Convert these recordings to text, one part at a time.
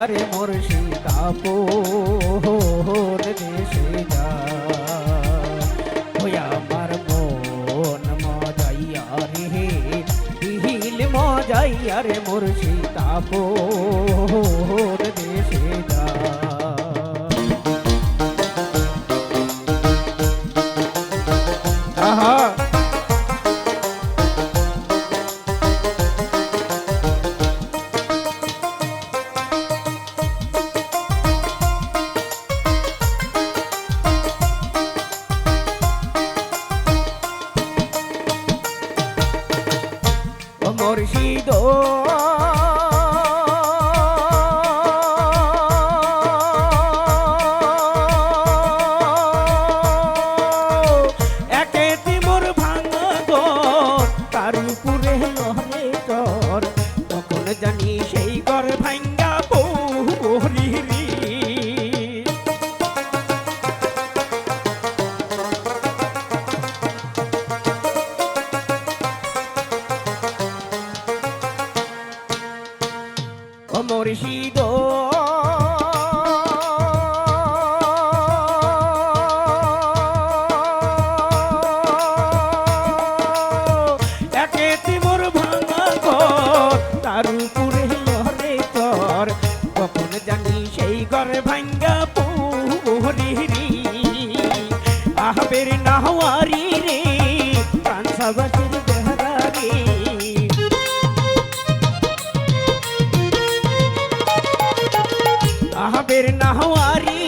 अरे मुर सीता पो हो सीता मर होया मार मोन मजाइया रे हिल मजाइया रे मोर सीता पो हो মুর্শিদ মুর্শিদ একে তিমুর ভাঙা ঘর, তার উপরে লহরে কর কখন জানি সেই আহবের নাহওয়ারি রে বেহারা আহবের নাহওয়ারি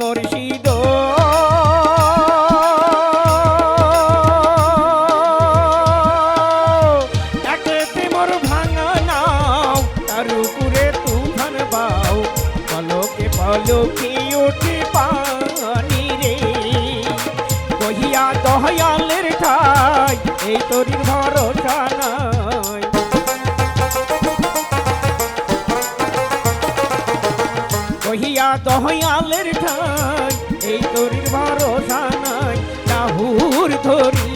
মুর্শিদ। তাকে প্রেমর ভাঙা নাও, তার উপরে তুফান বাও। পলকে পলকে ওঠে পানি রে। কহিয়া দহয়ালের ঠাই দহয়ালের ঠাই এই তরির ভরসা নাই তাহুর ধরি